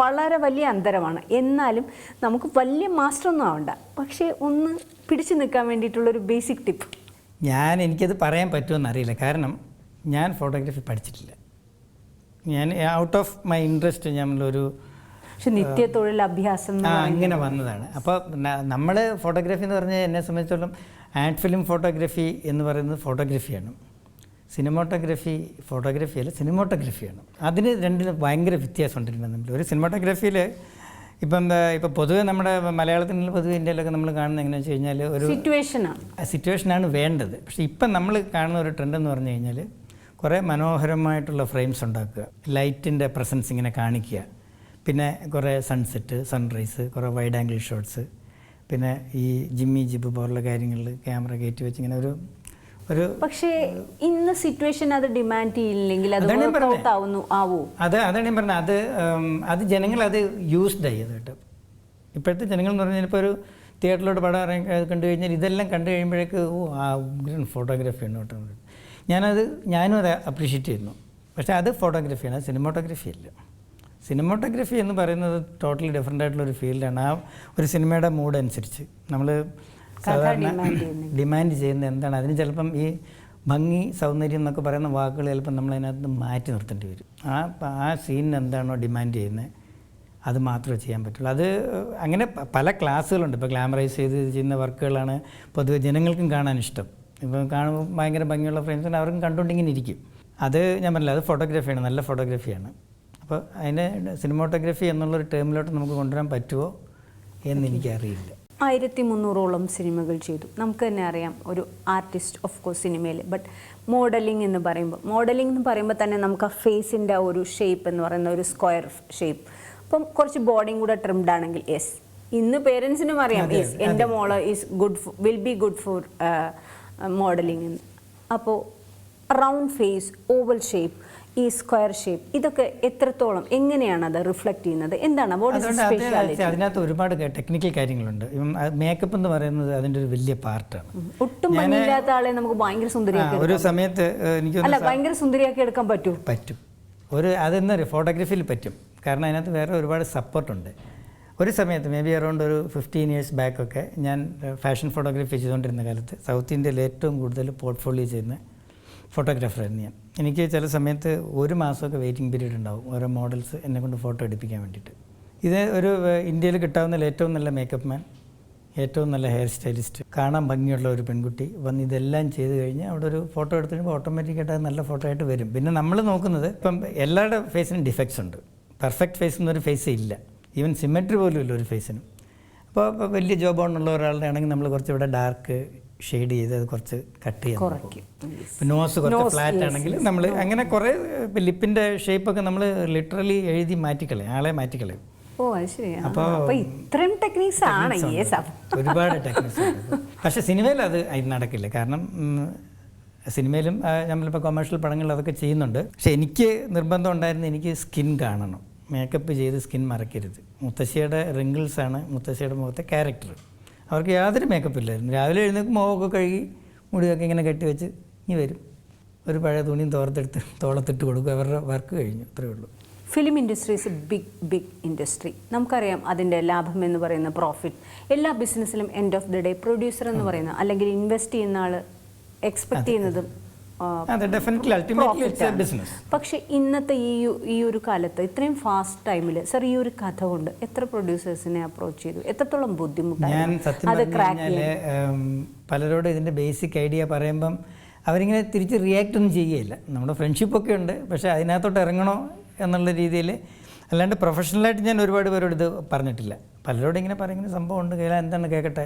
വളരെ വലിയ അന്തരമാണ്. എന്നാലും നമുക്ക് വലിയ മാസ്റ്റർ ഒന്നും ആവണ്ട. പക്ഷേ ഒന്ന് പിടിച്ചു നിൽക്കാൻ വേണ്ടിയിട്ടുള്ള ഒരു ബേസിക് ടിപ്പ് ഞാൻ എനിക്കത് പറയാൻ പറ്റുമെന്ന് അറിയില്ല. കാരണം ഞാൻ ഫോട്ടോഗ്രാഫി പഠിച്ചിട്ടില്ല. ഞാൻ ഔട്ട് ഓഫ് മൈ ഇൻട്രസ്റ്റ് ഞാനൊരു പക്ഷെ നിത്യ തൊഴിൽ അഭ്യാസം അങ്ങനെ വന്നതാണ്. അപ്പോൾ നമ്മൾ ഫോട്ടോഗ്രാഫി എന്ന് പറഞ്ഞാൽ എന്നെ സംബന്ധിച്ചോളം ആൻഡ് ഫിലിം ഫോട്ടോഗ്രാഫി എന്ന് പറയുന്നത് ഫോട്ടോഗ്രാഫിയാണ് സിനിമോട്ടോഗ്രഫി ഫോട്ടോഗ്രഫി അല്ല സിനിമോട്ടോഗ്രഫിയാണ്. അതിന് രണ്ടിനും ഭയങ്കര വ്യത്യാസമുണ്ട് ഉണ്ടായിരുന്നു തമ്മിൽ. ഒരു സിനിമോട്ടോഗ്രഫിയിൽ ഇപ്പം എന്താ ഇപ്പം പൊതുവെ നമ്മുടെ മലയാളത്തിൽ പൊതുവെ ഇന്ത്യയിലൊക്കെ നമ്മൾ കാണുന്നത് എങ്ങനെയാണെന്ന് വെച്ച് കഴിഞ്ഞാൽ ഒരു സിറ്റുവേഷനാണ് സിറ്റുവേഷനാണ് വേണ്ടത്. പക്ഷേ ഇപ്പം നമ്മൾ കാണുന്ന ഒരു ട്രെൻഡ് എന്ന് പറഞ്ഞു കഴിഞ്ഞാൽ കുറേ മനോഹരമായിട്ടുള്ള ഫ്രെയിംസ് ഉണ്ടാക്കുക. ലൈറ്റിന്റെ പ്രസൻസ് ഇങ്ങനെ കാണിക്കുക. പിന്നെ കുറേ സൺസെറ്റ് സൺറൈസ് കുറേ വൈഡ് ആംഗിൾ ഷോട്ട്സ് പിന്നെ ഈ ജിമ്മി ജിബ് പോലുള്ള കാര്യങ്ങളിൽ ക്യാമറ കയറ്റി വെച്ച് ഇങ്ങനെ ഒരു ഒരു പക്ഷേ ഇന്ന് സിറ്റുവേഷൻ അത് ഡിമാൻഡ് ചെയ്യില്ലെങ്കിൽ അത്. ആവോ. അത് അതാണ് ഞാൻ പറഞ്ഞത്. അത് അത് ജനങ്ങൾ അത് യൂസ്ഡ് ആയി അത് കേട്ടോ. ഇപ്പോഴത്തെ ജനങ്ങൾ എന്ന് പറഞ്ഞാൽ ഇപ്പോൾ ഒരു തിയേറ്ററിലോട്ട് പടം കണ്ടു കഴിഞ്ഞാൽ ഇതെല്ലാം കണ്ടു കഴിയുമ്പോഴേക്ക് ഓ ആ ഉഗ്രൻ ഫോട്ടോഗ്രാഫി ഉണ്ട് കേട്ടോ. ഞാനത് ഞാനും അത് അപ്രീഷിയേറ്റ് ചെയ്യുന്നു. പക്ഷേ അത് ഫോട്ടോഗ്രാഫിയാണ് സിനിമോട്ടോഗ്രഫി അല്ല. സിനിമോട്ടോഗ്രഫി എന്ന് പറയുന്നത് ടോട്ടലി ഡിഫറെന്റ് ആയിട്ടുള്ള ഒരു ഫീൽഡാണ് ആ ഒരു സിനിമയുടെ മൂഡ് അനുസരിച്ച്. നമ്മൾ സാധാരണ ഡിമാൻഡ് ചെയ്യുന്നത്. എന്താണ്? അതിന് ചിലപ്പം ഈ ഭംഗി സൗന്ദര്യം എന്നൊക്കെ പറയുന്ന വാക്കുകൾ ചിലപ്പം നമ്മൾ അതിനകത്ത് മാറ്റി നിർത്തേണ്ടി വരും. ആ ആ സീനിന് എന്താണോ ഡിമാൻഡ് ചെയ്യുന്നത് അത് മാത്രമേ ചെയ്യാൻ പറ്റുള്ളൂ. അത് അങ്ങനെ പല ക്ലാസ്സുകളുണ്ട്. ഇപ്പോൾ ഗ്ലാമറൈസ് ചെയ്ത് ചെയ്യുന്ന വർക്കുകളാണ് പൊതുവെ ജനങ്ങൾക്കും കാണാൻ ഇഷ്ടം. ഇപ്പോൾ കാണുമ്പോൾ ഭയങ്കര ഭംഗിയുള്ള ഫ്രെയിംസ് അവർക്കും കണ്ടുകൊണ്ടിങ്ങനെ ഇരിക്കും. അത് ഞാൻ പറഞ്ഞില്ല അത് ഫോട്ടോഗ്രാഫിയാണ് നല്ല ഫോട്ടോഗ്രാഫിയാണ് അപ്പോൾ അതിനെ സിനിമോട്ടോഗ്രാഫി എന്നുള്ളൊരു ടേമിലോട്ട് നമുക്ക് കൊണ്ടുവരാൻ പറ്റുമോ എന്ന് എനിക്കറിയില്ല. ആയിരത്തി മുന്നൂറോളം സിനിമകൾ ചെയ്തു. നമുക്ക് തന്നെ അറിയാം ഒരു ആർട്ടിസ്റ്റ് ഓഫ് കോഴ്സ് സിനിമയിൽ ബട്ട് മോഡലിംഗ് എന്ന് പറയുമ്പോൾ മോഡലിംഗ് എന്ന് പറയുമ്പോൾ തന്നെ നമുക്ക് ആ ഫേസിന്റെ ആ ഒരു ഷേപ്പ് എന്ന് പറയുന്ന ഒരു സ്ക്വയർ ഷേപ്പ് അപ്പം കുറച്ച് ബോഡിയും കൂടെ ട്രിംഡ് ആണെങ്കിൽ യെസ് ഇന്ന് പേരൻസിനും അറിയാം യെസ് എന്റെ മോൾ is good will be good for modelling എന്ന് അപ്പോൾ റൗണ്ട് ഫേസ് ഓവൽ ഷേപ്പ് ഈ സ്ക്വയർ ഷേപ്പ്. ഇതൊക്കെ എത്രത്തോളം എങ്ങനെയാണ് അത് റിഫ്ലക്ട് ചെയ്യുന്നത്? എന്താണ്? അതിനകത്ത് ഒരുപാട് ടെക്നിക്കൽ കാര്യങ്ങളുണ്ട്. മേക്കപ്പ് എന്ന് പറയുന്നത് അതിന്റെ ഒരു വലിയ പാർട്ടാണ് ഒട്ടും ഭംഗിയില്ലാത്ത ആളെ നമുക്ക് ഭയങ്കര സുന്ദരിയാക്കി ഒരു സമയത്ത് എനിക്ക് അല്ല ഭയങ്കര സുന്ദരിയാക്കി എടുക്കാൻ പറ്റും? പറ്റും. ഒരു അതെന്ന് ഫോട്ടോഗ്രാഫിയിൽ പറ്റും. കാരണം അതിനകത്ത് വേറെ ഒരുപാട് സപ്പോർട്ടുണ്ട് ഒരു സമയത്ത് മേ ബി അറൗണ്ട് ഒരു ഫിഫ്റ്റീൻ ഇയേഴ്സ് ബാക്കൊക്കെ ഞാൻ ഫാഷൻ ഫോട്ടോഗ്രാഫി ചെയ്തുകൊണ്ടിരുന്ന കാലത്ത് സൗത്ത് ഇന്ത്യയിൽ ഏറ്റവും കൂടുതൽ പോർട്ട്ഫോളിയോ ചെയ്യുന്ന ഫോട്ടോഗ്രാഫറായിരുന്നു ഞാൻ. എനിക്ക് ചില സമയത്ത് ഒരു മാസമൊക്കെ വെയിറ്റിംഗ് പീരീഡ് ഉണ്ടാവും ഓരോ മോഡൽസ് എന്നെ കൊണ്ട് ഫോട്ടോ എടുപ്പിക്കാൻ വേണ്ടിയിട്ട്. ഇത് ഒരു ഇന്ത്യയിൽ കിട്ടാവുന്ന ഏറ്റവും നല്ല മേക്കപ്പ് മാൻ ഏറ്റവും നല്ല ഹെയർ സ്റ്റൈലിസ്റ്റ് കാണാൻ ഭംഗിയുള്ള ഒരു പെൺകുട്ടി വന്ന് ഇതെല്ലാം ചെയ്ത് കഴിഞ്ഞാൽ അവിടെ ഒരു ഫോട്ടോ എടുത്ത് കഴിയുമ്പോൾ ഓട്ടോമാറ്റിക്കായിട്ട് നല്ല ഫോട്ടോ ആയിട്ട് വരും. പിന്നെ നമ്മൾ നോക്കുന്നത് ഇപ്പം എല്ലാവരുടെ ഫേസിനും ഡിഫക്ട്സ് ഉണ്ട്. പെർഫെക്റ്റ് ഫേസ് എന്നൊരു ഫേസ് ഇല്ല. ഈവൻ സിമെട്രി പോലും ഇല്ല ഒരു ഫേസിനും അപ്പോൾ വലിയ ജോബ് ഉള്ള ഒരാളുടെ ആണെങ്കിൽ നമ്മൾ കുറച്ച് ഡാർക്ക് ഷെയ്ഡ് ചെയ്ത് അത് കുറച്ച് കട്ട് ചെയ്ത് കുറയ്ക്കും. നോസ് കുറച്ച് ഫ്ലാറ്റ് ആണെങ്കിൽ നമ്മൾ അങ്ങനെ കുറേ ലിപ്പിന്റെ ഷേപ്പൊക്കെ നമ്മൾ ലിറ്ററലി എഴുതി മാറ്റിക്കളയും ആളെ മാറ്റിക്കളയും. ഓ അത് ശരിയാ അപ്പൊ- അപ്പൊ ഇത്രയും ടെക്നീക്സ് ആണ്. ഒരുപാട് ടെക്നിക്സ് പക്ഷേ സിനിമയിൽ അത് നടക്കില്ല. കാരണം സിനിമയിലും നമ്മളിപ്പോൾ കൊമേഴ്ഷ്യൽ പടങ്ങളിൽ അതൊക്കെ ചെയ്യുന്നുണ്ട്. പക്ഷെ എനിക്ക് നിർബന്ധം ഉണ്ടായിരുന്നു എനിക്ക് സ്കിൻ കാണണം. മേക്കപ്പ് ചെയ്ത് സ്കിൻ മറക്കരുത്. മുത്തശ്ശിയുടെ റിങ്കിൾസ് ആണ് മുത്തശ്ശിയുടെ മുഖത്തെ ക്യാരക്ടർ അവർക്ക് യാതൊരു മേക്കപ്പ് ഇല്ലായിരുന്നു. രാവിലെ എഴുന്നേൽക്കും മുഖമൊക്കെ കഴുകി മുടിയൊക്കെ ഇങ്ങനെ കെട്ടിവെച്ച് ഇനി വരും. ഒരു പഴയ തുണിയും തോർത്തെടുത്ത് തോളത്തിട്ട് കൊടുക്കും. അവരുടെ വർക്ക് കഴിഞ്ഞു. അത്രേ ഉള്ളൂ. Film industry is a big big industry നമുക്കറിയാം അതിന്റെ ലാഭം എന്ന് പറയുന്ന പ്രോഫിറ്റ് എല്ലാ ബിസിനസ്സിലും end of the day producer എന്ന് പറയുന്ന അല്ലെങ്കിൽ ഇൻവെസ്റ്റ് ചെയ്യുന്ന ആൾ എക്സ്പെക്ട് ചെയ്യുന്നതും പക്ഷെ ഇന്നത്തെ ഈ ഈ ഒരു കാലത്ത് ഇത്രയും ഫാസ്റ്റ് ടൈമിൽ സർ ഈ ഒരു കഥ കൊണ്ട് എത്ര പ്രൊഡ്യൂസേഴ്സിനെ അപ്രോച്ച് ചെയ്തു? എത്രത്തോളം ക്രാക്ക് പലരോടും ഇതിന്റെ ബേസിക് ഐഡിയ പറയുമ്പം അവരിങ്ങനെ തിരിച്ച് റിയാക്ട് ഒന്നും ചെയ്യുകയില്ല. നമ്മുടെ ഫ്രണ്ട്ഷിപ്പ് ഒക്കെ ഉണ്ട്. പക്ഷെ അതിനകത്തോട്ട് ഇറങ്ങണോ എന്നുള്ള രീതിയിൽ അല്ലാണ്ട് പ്രൊഫഷണലായിട്ട് ഞാൻ ഒരുപാട് പേരോട് ഇത് പറഞ്ഞിട്ടില്ല. പലരോടും ഇങ്ങനെ പറയുന്ന സംഭവം ഉണ്ട്. കയ്യിൽ എന്താണ് കേൾക്കട്ടെ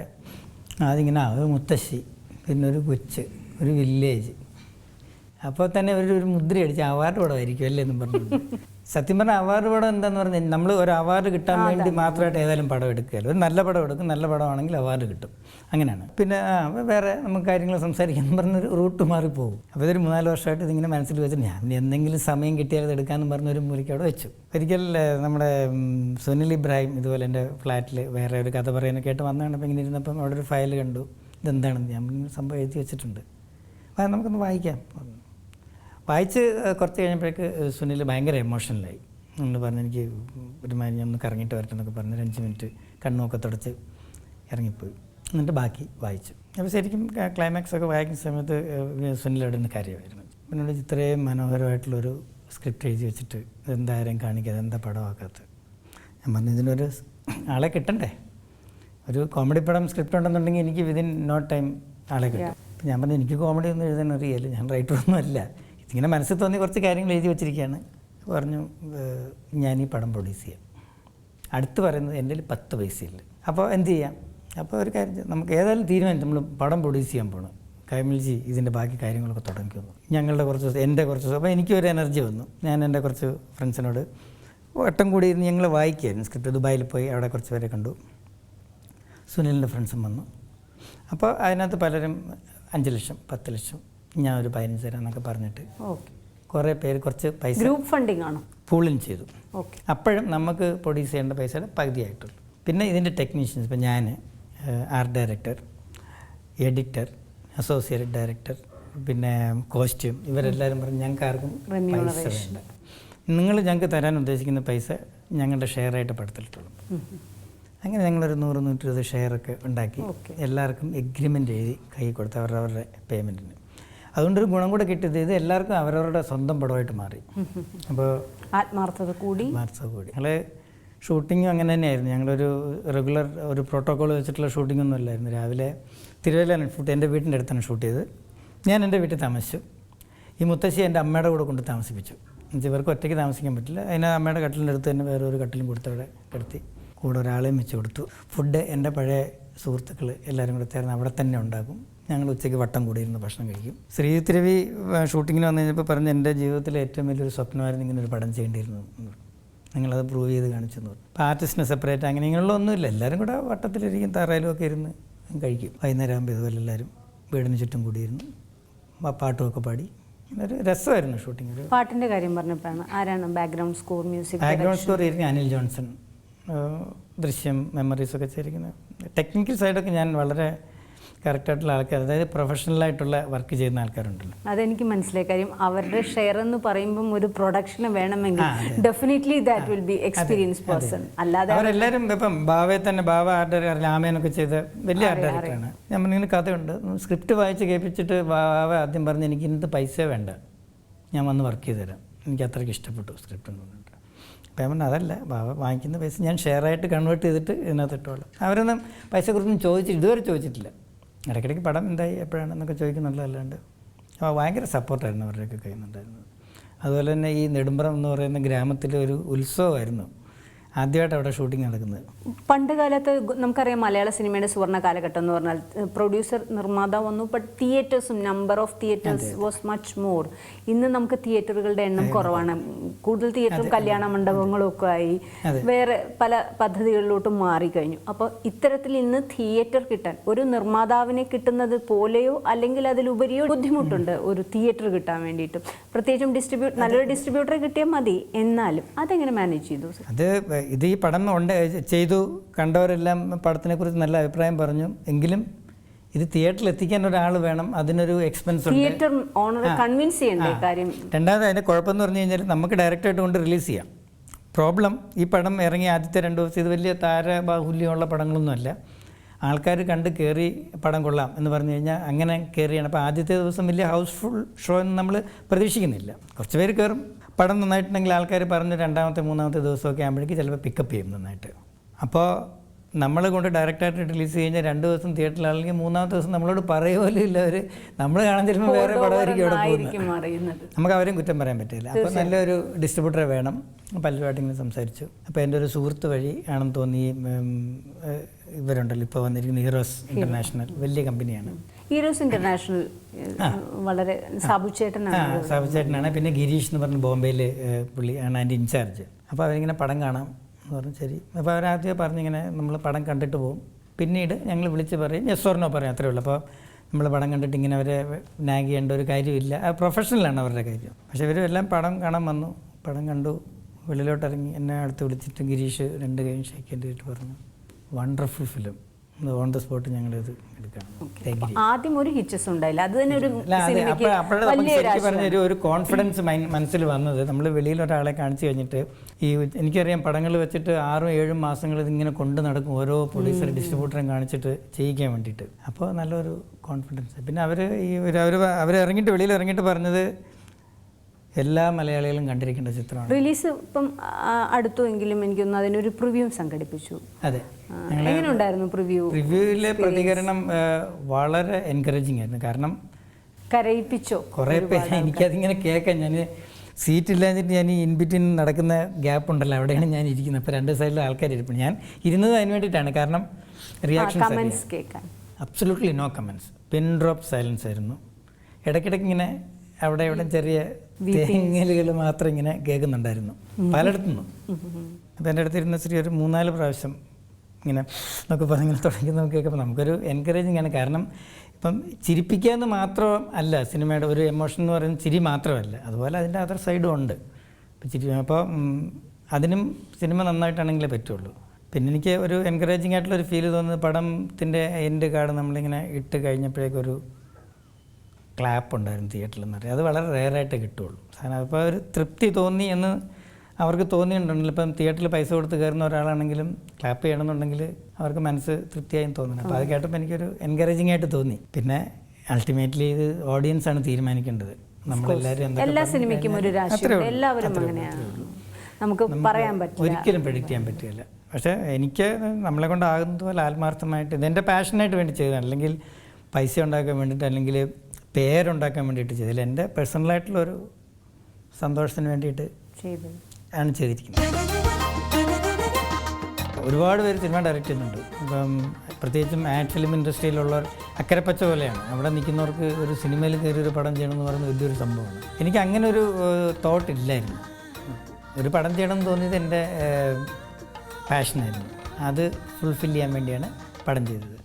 അതിങ്ങനെ ആ, ഒരു മുത്തശ്ശി പിന്നെ ഒരു കൊച്ച് ഒരു വില്ലേജ് അപ്പോൾ തന്നെ ഒരു ഒരു മുദ്ര അടിച്ച് അവാർഡ് പടമായിരിക്കും അല്ലേ എന്നും പറഞ്ഞു. സത്യം പറഞ്ഞാൽ അവാർഡ് പടം എന്താന്ന് പറഞ്ഞാൽ നമ്മൾ ഒരു അവാർഡ് കിട്ടാൻ വേണ്ടി മാത്രമായിട്ട് ഏതായാലും പടം എടുക്കുകയല്ലോ. ഒരു നല്ല പടം എടുക്കും നല്ല പടമാണെങ്കിൽ അവാർഡ് കിട്ടും. അങ്ങനെയാണ്. പിന്നെ വേറെ നമുക്ക് കാര്യങ്ങൾ സംസാരിക്കാൻ പറഞ്ഞൊരു റൂട്ട് മാറിപ്പോകും. പോകും അപ്പോൾ ഇതൊരു മൂന്നാൽ വർഷമായിട്ട് ഇതിങ്ങനെ മനസ്സിൽ വെച്ചിട്ട് ഞാൻ എന്തെങ്കിലും സമയം കിട്ടിയാൽ അത് എടുക്കാമെന്ന് പറഞ്ഞൊരു മുറിക്ക് അവിടെ വെച്ചു. ഒരിക്കൽ നമ്മുടെ സുനിൽ ഇബ്രാഹിം ഇതുപോലെ എന്റെ ഫ്ലാറ്റിൽ വേറെ ഒരു കഥ പറയാനൊക്കെ ആയിട്ട് വന്നതാണ്. അപ്പോൾ ഇങ്ങനെ ഇരുന്നപ്പം അവിടെ ഒരു ഫയൽ കണ്ടു. ഇതെന്താണെന്ന് ഞാൻ സംഭവം എഴുതി വെച്ചിട്ടുണ്ട്. അത് നമുക്കൊന്ന് വായിക്കാം. വായിച്ച് കുറച്ച് കഴിഞ്ഞപ്പോഴേക്ക് സുനിൽ ഭയങ്കര എമോഷണലായി എന്ന് പറഞ്ഞു എനിക്ക് ഒരു മാതിരി ഞാൻ ഒന്ന് കറങ്ങിയിട്ട് വരട്ടെ എന്നൊക്കെ പറഞ്ഞ് ഒരു അഞ്ച് മിനിറ്റ് കണ്ണുമൊക്കെ തുടച്ച് ഇറങ്ങിപ്പോയി. എന്നിട്ട് ബാക്കി വായിച്ചു. അപ്പോൾ ശരിക്കും ക്ലൈമാക്സ് ഒക്കെ വായിക്കുന്ന സമയത്ത് സുനിൽ അവിടെ നിന്ന് കാര്യമായിരുന്നു. എന്നോട് ഇത്രയും മനോഹരമായിട്ടുള്ളൊരു സ്ക്രിപ്റ്റ് എഴുതി വെച്ചിട്ട് എന്തായാലും കാണിക്കാതെ എന്താ പടമാക്കാത്തത്? ഞാൻ പറഞ്ഞു ഇതിനൊരു ആളെ കിട്ടണ്ടേ? ഒരു കോമഡി പടം സ്ക്രിപ്റ്റ് ഉണ്ടെന്നുണ്ടെങ്കിൽ എനിക്ക് വിതിൻ നോ ടൈം ആളെ കിട്ടും. ഞാൻ പറഞ്ഞു എനിക്ക് കോമഡി ഒന്നും എഴുതാൻ അറിയില്ല. ഞാൻ റൈറ്റർ ഒന്നും അല്ല. ഇതിങ്ങനെ മനസ്സിൽ തോന്നി കുറച്ച് കാര്യങ്ങൾ എഴുതി വെച്ചിരിക്കുകയാണ്. പറഞ്ഞു ഞാൻ ഈ പടം പ്രൊഡ്യൂസ് ചെയ്യാം. അടുത്ത് പറയുന്നത് എന്റെ കയ്യിൽ പത്ത് പൈസയില്ല. അപ്പോൾ എന്ത് ചെയ്യാം? അപ്പോൾ ഒരു കാര്യം നമുക്ക് ഏതായാലും തീരുമാനിച്ചു നമ്മൾ പടം പ്രൊഡ്യൂസ് ചെയ്യാൻ പോകണം കൈമിൽജി ഇതിന്റെ ബാക്കി കാര്യങ്ങളൊക്കെ തുടങ്ങിക്കുന്നു ഞങ്ങളുടെ കുറച്ച് ദിവസം എന്റെ കുറച്ച് ദിവസം. അപ്പോൾ എനിക്കൊരു എനർജി വന്നു. ഞാൻ എന്റെ കുറച്ച് ഫ്രണ്ട്സിനോട് വട്ടം കൂടി ഇരുന്ന് ഞങ്ങൾ വായിക്കുകയായിരുന്നു സ്ക്രിപ്റ്റ് ദുബായിൽ പോയി അവിടെ കുറച്ച് പേരെ കണ്ടു. സുനിലിന്റെ ഫ്രണ്ട്സും വന്നു. അപ്പോൾ അതിനകത്ത് പലരും അഞ്ച് ലക്ഷം പത്ത് ലക്ഷം ഞാൻ ഒരു പതിനഞ്ച് തരാം എന്നൊക്കെ പറഞ്ഞിട്ട് ഓക്കെ. കുറേ പേര് കുറച്ച് പൈസ ഗ്രൂപ്പ് ഫണ്ടിങ് ആണ്? പൂളിൻ ചെയ്തു. ഓക്കെ. അപ്പോഴും നമുക്ക് പ്രൊഡ്യൂസ് ചെയ്യേണ്ട പൈസയുടെ പകുതിയായിട്ടുള്ളൂ. പിന്നെ ഇതിന്റെ ടെക്നീഷ്യൻസ് ഇപ്പം ഞാൻ art director editor associate director പിന്നെ കോസ്റ്റ്യൂം ഇവരെല്ലാവരും പറഞ്ഞ് ഞങ്ങൾക്ക് ആർക്കും പൈസ വേണ്ട. നിങ്ങൾ ഞങ്ങൾക്ക് തരാൻ ഉദ്ദേശിക്കുന്ന പൈസ ഞങ്ങളുടെ ഷെയറായിട്ട് പടത്തിലിട്ടുള്ളൂ അങ്ങനെ ഞങ്ങളൊരു നൂറ് നൂറ്റി ഇരുപത് ഷെയറൊക്കെ ഉണ്ടാക്കി എല്ലാവർക്കും എഗ്രിമെന്റ് എഴുതി കൈ കൊടുത്ത് അവരുടെ അവരുടെ പേയ്മെന്റിന് അതുകൊണ്ടൊരു ഗുണം കൂടെ കിട്ടിയത് ഇത് എല്ലാവർക്കും അവരവരുടെ സ്വന്തം പടമായിട്ട് മാറി. <laughs> അപ്പോൾ ആത്മാർത്ഥത കൂടി. ആത്മാർത്ഥത കൂടി. ഞങ്ങൾ ഷൂട്ടിങ്ങും അങ്ങനെ തന്നെയായിരുന്നു. ഞങ്ങളൊരു റെഗുലർ ഒരു പ്രോട്ടോകോൾ വെച്ചിട്ടുള്ള ഷൂട്ടിംഗ് ഒന്നും ഇല്ലായിരുന്നു രാവിലെ തിരുവല്ലാണ് ഷൂട്ട്. എന്റെ വീട്ടിന്റെ അടുത്താണ് ഷൂട്ട് ചെയ്തത്. ഞാൻ എന്റെ വീട്ടിൽ താമസിച്ചു. ഈ മുത്തശ്ശി എന്റെ അമ്മയുടെ കൂടെ കൊണ്ട് താമസിപ്പിച്ചു. ഇവർക്ക് ഒറ്റയ്ക്ക് താമസിക്കാൻ പറ്റില്ല. അതിന് അമ്മയുടെ കട്ടിലിന്റെ അടുത്ത് തന്നെ വേറെ ഒരു കട്ടിലും കൊടുത്ത് അവിടെ കിടത്തി. കൂടെ ഒരാളെയും വെച്ച് കൊടുത്തു. ഫുഡ് എന്റെ പഴയ സുഹൃത്തുക്കൾ എല്ലാവരും കൂടെ ചേർന്ന് അവിടെ തന്നെ ഉണ്ടാക്കും. ഞങ്ങൾ ഉച്ചയ്ക്ക് വട്ടം കൂടിയിരുന്ന് ഭക്ഷണം കഴിക്കും. ശ്രീതിരവി രവി ഷൂട്ടിങ്ങിന് വന്നു കഴിഞ്ഞപ്പോൾ പറഞ്ഞ് എന്റെ ജീവിതത്തിലെ ഏറ്റവും വലിയൊരു സ്വപ്നമായിരുന്നു ഇങ്ങനെ ഒരു പടം ചെയ്യേണ്ടിയിരുന്നു. നിങ്ങളത് പ്രൂവ് ചെയ്ത് കാണിച്ചു എന്ന് പറഞ്ഞു. അപ്പോൾ ആർട്ടിസ്റ്റിനെ സെപ്പറേറ്റ് അങ്ങനെ ഇങ്ങനെയുള്ള ഒന്നുമില്ല. എല്ലാവരും കൂടെ വട്ടത്തിലിരിക്കും തറയിലും ഒക്കെ ഇരുന്ന് കഴിക്കും. വൈകുന്നേരം ആകുമ്പോൾ ഇതുപോലെ എല്ലാവരും വീടിന് ചുറ്റും കൂടിയിരുന്നു പാട്ടുമൊക്കെ പാടി. ഒരു രസമായിരുന്നു ഷൂട്ടിംഗ് പാട്ടിന്റെ കാര്യം പറഞ്ഞപ്പോഴാണ് ആരാണ് background score music background score ആയിരുന്നു അനിൽ ജോൺസൺ. ദൃശ്യം മെമ്മറീസ് ഒക്കെ ചെയ്തിരിക്കുന്നത് ടെക്നിക്കൽ സൈഡൊക്കെ ഞാൻ വളരെ കറക്റ്റായിട്ടുള്ള ആൾക്കാർ അതായത് പ്രൊഫഷണലായിട്ടുള്ള വർക്ക് ചെയ്യുന്ന ആൾക്കാരുണ്ടല്ലോ. അതെനിക്ക് മനസ്സിലായി. കാര്യം അവരുടെ ഷെയർ എന്ന് പറയുമ്പം ഒരു പ്രൊഡക്ഷൻ വേണമെങ്കിൽ definitely that will be experience person അല്ലാതെ അവരെല്ലാവരും ഇപ്പം ഭാവയെ തന്നെ ഭാവ ആർട്ട് ഡയറക്ടർ രാമേനൊക്കെ ചെയ്ത വലിയ ആർട്ട് ഡയറക്ടറാണ് ഞാൻ ഇങ്ങനെ കഥയുണ്ട്. സ്ക്രിപ്റ്റ് വായിച്ച് കേൾപ്പിച്ചിട്ട് ഭാവ ആദ്യം പറഞ്ഞ് എനിക്ക് ഇന്നത്തെ പൈസ വേണ്ട. ഞാൻ വന്ന് വർക്ക് ചെയ്ത് തരാം. എനിക്ക് അത്രയ്ക്ക് ഇഷ്ടപ്പെട്ടു സ്ക്രിപ്റ്റ് എന്ന് പറഞ്ഞിട്ട്. പറഞ്ഞു അതല്ല വാങ്ങിക്കുന്ന പൈസ ഞാൻ ഷെയർ ആയിട്ട് കൺവേർട്ട് ചെയ്തിട്ട് ഇതിനകത്ത് ഇട്ടോളാം. അവരൊന്നും പൈസയെക്കുറിച്ചൊന്നും ചോദിച്ചിട്ട് ഇതുവരെ ചോദിച്ചിട്ടില്ല. ഇടയ്ക്കിടയ്ക്ക് പടം എന്തായി എപ്പോഴാണെന്നൊക്കെ ചോദിക്കുന്നുള്ളതല്ലാണ്ട് അപ്പോൾ ഭയങ്കര സപ്പോർട്ടായിരുന്നു അവരുടെയൊക്കെ കയ്യിൽ നിന്നുണ്ടായിരുന്നത്. അതുപോലെ തന്നെ ഈ നെടുമ്പ്രം എന്ന് പറയുന്ന ഗ്രാമത്തിലെ ഒരു ഉത്സവമായിരുന്നു. ആദ്യമായിട്ട് അവിടെ ഷൂട്ടിംഗ് നടക്കുന്നത്. പണ്ട് കാലത്ത് നമുക്കറിയാം മലയാള സിനിമയുടെ സുവർണ കാലഘട്ടം എന്ന് പറഞ്ഞാൽ പ്രൊഡ്യൂസർ നിർമ്മാതാവ് വന്നു but തിയേറ്റേഴ്സും number of theatres was much more ഇന്ന് നമുക്ക് തിയേറ്ററുകളുടെ എണ്ണം കുറവാണ്. കൂടുതൽ തിയേറ്ററും കല്യാണ മണ്ഡപങ്ങളും ഒക്കെ ആയി വേറെ പല പദ്ധതികളിലോട്ടും മാറിക്കഴിഞ്ഞു. അപ്പോൾ ഇത്തരത്തിൽ ഇന്ന് തിയേറ്റർ കിട്ടാൻ ഒരു നിർമ്മാതാവിനെ കിട്ടുന്നത് പോലെയോ അല്ലെങ്കിൽ അതിലുപരിയോ ബുദ്ധിമുട്ടുണ്ട് ഒരു തിയേറ്റർ കിട്ടാൻ വേണ്ടിയിട്ടും. പ്രത്യേകിച്ചും ഡിസ്ട്രിബ്യൂട്ട് നല്ലൊരു ഡിസ്ട്രിബ്യൂട്ടറെ കിട്ടിയാൽ മതി. എന്നാലും അതെങ്ങനെ മാനേജ് ചെയ്തു? അത് ഇത് ഈ പടം ഉണ്ട് ചെയ്തു കണ്ടവരെല്ലാം പടത്തിനെക്കുറിച്ച് നല്ല അഭിപ്രായം പറഞ്ഞു. എങ്കിലും ഇത് തിയേറ്ററിൽ എത്തിക്കാൻ ഒരാൾ വേണം. അതിനൊരു എക്സ്പെൻസ് ഉണ്ട്. തിയേറ്റർ ഓണർ കൺവിൻസ് ചെയ്യണ്ടേ കാര്യം? രണ്ടാമത് അതിന്റെ കുഴപ്പമെന്ന് പറഞ്ഞു കഴിഞ്ഞാൽ നമുക്ക് ഡയറക്റ്റായിട്ട് കൊണ്ട് റിലീസ് ചെയ്യാം. പ്രോബ്ലം ഈ പടം ഇറങ്ങി ആദ്യത്തെ രണ്ട് ദിവസം ഇത് വലിയ താരബാഹുല്യമുള്ള പടങ്ങളൊന്നുമല്ല ആൾക്കാർ കണ്ട് കയറി പടം കൊള്ളാം എന്ന് പറഞ്ഞു കഴിഞ്ഞാൽ അങ്ങനെ കയറിയാണ് അപ്പോൾ ആദ്യത്തെ ദിവസം വലിയ ഹൗസ്ഫുൾ ഷോ എന്ന് നമ്മൾ പ്രതീക്ഷിക്കുന്നില്ല. കുറച്ച് പേര് കയറും പടം നന്നായിട്ടുണ്ടെങ്കിൽ ആൾക്കാർ പറഞ്ഞ് രണ്ടാമത്തെ മൂന്നാമത്തെ ദിവസമൊക്കെ ആകുമ്പോഴേക്ക് ചിലപ്പോൾ പിക്കപ്പ് ചെയ്യും നന്നായിട്ട്. അപ്പോൾ നമ്മൾ കൊണ്ട് ഡയറക്റ്റായിട്ട് റിലീസ് കഴിഞ്ഞാൽ രണ്ട് ദിവസം തിയേറ്ററിലാണെങ്കിൽ മൂന്നാമത്തെ ദിവസം നമ്മളോട് പറയുമല്ലോ ഇല്ല അവർ നമ്മൾ കാണാൻ ചിലപ്പോൾ വേറെ പടമായിരിക്കും അവിടെ പോകുന്നത്. നമുക്ക് അവരെയും കുറ്റം പറയാൻ പറ്റില്ല. അപ്പോൾ നല്ലൊരു ഡിസ്ട്രിബ്യൂട്ടറെ വേണം. പലരുമായിട്ട് ഇങ്ങനെ സംസാരിച്ചു. അപ്പോൾ എന്റെ ഒരു സുഹൃത്ത് വഴി ആണെന്ന് തോന്നി ഇവരുണ്ടല്ലോ. ഇപ്പോൾ വന്നിരിക്കുന്ന ഹീറോസ് ഇന്റർനാഷണൽ വലിയ കമ്പനിയാണ് ഹീറോസ് ഇന്റർനാഷണൽ വളരെ സാബു ആ ചേട്ടനാണ് സാബുചേട്ടനാണ് പിന്നെ ഗിരീഷ് എന്ന് പറഞ്ഞ ബോംബെയിൽ പുള്ളി ആണ് അതിന്റെ ഇൻചാർജ്. അപ്പോൾ അവരിങ്ങനെ പടം കാണാം എന്ന് പറഞ്ഞു ശരി. അപ്പോൾ അവരാദ്യം പറഞ്ഞിങ്ങനെ നമ്മൾ പടം കണ്ടിട്ട് പോകും പിന്നീട് ഞങ്ങൾ വിളിച്ച് പറയും യെസ് പറയും അത്രേ ഉള്ളൂ. അപ്പോൾ നമ്മൾ പടം കണ്ടിട്ട് ഇങ്ങനെ അവരെ നാഗ് ചെയ്യേണ്ട ഒരു കാര്യമില്ല. അത് പ്രൊഫഷണലാണ് അവരുടെ കാര്യം. പക്ഷേ ഇവരും എല്ലാം പടം കാണാൻ വന്നു. പടം കണ്ടു. വെളിയിലോട്ട് ഇറങ്ങി എന്നെ അടുത്ത് വിളിച്ചിട്ട് ഗിരീഷ് രണ്ട് കൈയും ഷേക്കേണ്ടി ആയിട്ട് പറഞ്ഞു. Wonderful film. On the spot ഞങ്ങളിത് എടുക്കണം. ആദ്യം ഒരു ഹിച്ചസ് ഉണ്ടായില്ല. അത് തന്നെ ഒരു ഒരു കോൺഫിഡൻസ് മനസ്സിൽ വന്നത് നമ്മൾ വെളിയിൽ ഒരാളെ കാണിച്ചു കഴിഞ്ഞിട്ട് ഈ എനിക്കറിയാം പടങ്ങൾ വെച്ചിട്ട് ആറും ഏഴും മാസങ്ങൾ ഇതിങ്ങനെ കൊണ്ട് നടക്കും ഓരോ പ്രൊഡ്യൂസർ ഡിസ്ട്രിബ്യൂട്ടറും കാണിച്ചിട്ട് ചെയ്യിക്കാൻ വേണ്ടിയിട്ട്. അപ്പോൾ നല്ലൊരു കോൺഫിഡൻസ് പിന്നെ അവർ ഈ അവർ അവർ ഇറങ്ങിയിട്ട് വെളിയിൽ ഇറങ്ങിയിട്ട് പറഞ്ഞത് എല്ലാ മലയാളികളും കണ്ടിരിക്കേണ്ട ചിത്രമാണ്. റിലീസ് ഇപ്പം അടുത്തു അടുത്തുവെങ്കിലും എനിക്കൊന്ന് അതിനൊരു പ്രിവ്യൂ സംഘടിപ്പിച്ചു. അതെ. എങ്ങനെയുണ്ടായിരുന്നു പ്രിവ്യൂ? റിവ്യൂവിലെ പ്രതികരണം വളരെ എൻകറേജിങ് ആയിരുന്നു. കാരണം കരയിപ്പിച്ചോ? കുറേ പേര് എനിക്കതിങ്ങനെ കേൾക്കാം ഞാൻ സീറ്റ് ഇല്ലാഞ്ഞിട്ട് ഞാൻ ഈ ഇൻബിറ്റിൻ നടക്കുന്ന ഗ്യാപ്പ് ഉണ്ടല്ലോ അവിടെയാണ് ഞാൻ ഇരിക്കുന്നത്. അപ്പോൾ രണ്ട് സൈഡിൽ ആൾക്കാർ ഇരിപ്പുണ്ട്. ഞാൻ ഇരുന്നത് അതിന് വേണ്ടിയിട്ടാണ്. കാരണം reaction absolutely no comments pin drop silence ആയിരുന്നു. ഇടയ്ക്കിടയ്ക്ക് ഇങ്ങനെ അവിടെ ഇവിടെ ചെറിയ തേങ്ങലുകൾ മാത്രം ഇങ്ങനെ കേൾക്കുന്നുണ്ടായിരുന്നു. പലയിടത്തുനിന്നും അപ്പം എന്റെ അടുത്തിരുന്ന സ്ത്രീ ഒരു മൂന്നാൽ പ്രാവശ്യം ഇങ്ങനെ നമുക്ക് പറഞ്ഞ് ഇങ്ങനെ തുടങ്ങി നമുക്ക് കേൾക്കുമ്പോൾ നമുക്കൊരു എൻകറേജിങ് ആണ്. കാരണം ഇപ്പം ചിരിപ്പിക്കാമെന്ന് മാത്രം അല്ല സിനിമയുടെ ഒരു എമോഷൻ എന്ന് പറയുന്നത് ചിരി മാത്രമല്ല. അതുപോലെ അതിന്റെ അതർ സൈഡും ഉണ്ട്. ഇപ്പം ചിരി അപ്പോൾ അതിനും സിനിമ നന്നായിട്ടാണെങ്കിലേ പറ്റുള്ളൂ. പിന്നെ എനിക്ക് ഒരു എൻകറേജിങ് ആയിട്ടുള്ള ഒരു ഫീൽ തോന്നുന്നത് പടത്തിന്റെ എൻഡ് കാർഡ് നമ്മളിങ്ങനെ ഇട്ട് കഴിഞ്ഞപ്പോഴേക്കൊരു ക്ലാപ്പ് ഉണ്ടായിരുന്നു തിയേറ്ററിൽ എന്ന് പറയുന്നത് അത് വളരെ റെയറായിട്ട് കിട്ടുള്ളൂ കാരണം അപ്പോൾ ഒരു തൃപ്തി തോന്നി എന്ന് അവർക്ക് തോന്നിയിട്ടുണ്ടെങ്കിൽ ഇപ്പം തിയേറ്ററിൽ പൈസ കൊടുത്ത് കയറുന്ന ഒരാളാണെങ്കിലും ക്ലാപ്പ് ചെയ്യണമെന്നുണ്ടെങ്കിൽ അവർക്ക് മനസ്സ് തൃപ്തിയായും തോന്നുന്നു. അപ്പോൾ അത് കേട്ടപ്പോൾ എനിക്കൊരു എൻകറേജിംഗ് ആയിട്ട് തോന്നി. പിന്നെ അൾട്ടിമേറ്റ്ലി ഇത് ഓഡിയൻസ് ആണ് തീരുമാനിക്കേണ്ടത്. നമ്മളെല്ലാവരും എല്ലാ സിനിമയ്ക്കും ഒരു എല്ലാവരും അങ്ങനെയാണ് നമുക്ക് പറയാൻ പറ്റില്ല. ഒരിക്കലും പ്രെഡിക്റ്റ് ചെയ്യാൻ പറ്റില്ല. പക്ഷേ എനിക്ക് നമ്മളെ കൊണ്ടാകുന്നത് പോലെ ആത്മാർത്ഥമായിട്ട് ഇതെന്റെ പാഷനായിട്ട് വേണ്ടി ചെയ്തതാണ്. അല്ലെങ്കിൽ പൈസ ഉണ്ടാക്കാൻ വേണ്ടിയിട്ട് അല്ലെങ്കിൽ പേരുണ്ടാക്കാൻ വേണ്ടിയിട്ട് ചെയ്തില്ല എന്റെ പേഴ്സണലായിട്ടുള്ള ഒരു സന്തോഷത്തിന് വേണ്ടിയിട്ട് ആണ് ചെയ്തിരിക്കുന്നത്. ഒരുപാട് പേര് സിനിമ ഡയറക്റ്റ് ചെയ്യുന്നുണ്ട്. ഇപ്പം പ്രത്യേകിച്ചും ആഡ് ഫിലിം ഇൻഡസ്ട്രിയിലുള്ളവർ അക്കരപ്പച്ച പോലെയാണ്. അവിടെ നിൽക്കുന്നവർക്ക് ഒരു സിനിമയിൽ കയറി ഒരു പടം ചെയ്യണം എന്ന് പറയുന്നത് വലിയൊരു സംഭവമാണ്. എനിക്ക് അങ്ങനെ ഒരു തോട്ട് ഇല്ലായിരുന്നു. ഒരു പടം ചെയ്യണം എന്ന് തോന്നിയത് എന്റെ പാഷനായിരുന്നു അത് ഫുൾഫിൽ ചെയ്യാൻ വേണ്ടിയാണ് പടം ചെയ്തത്.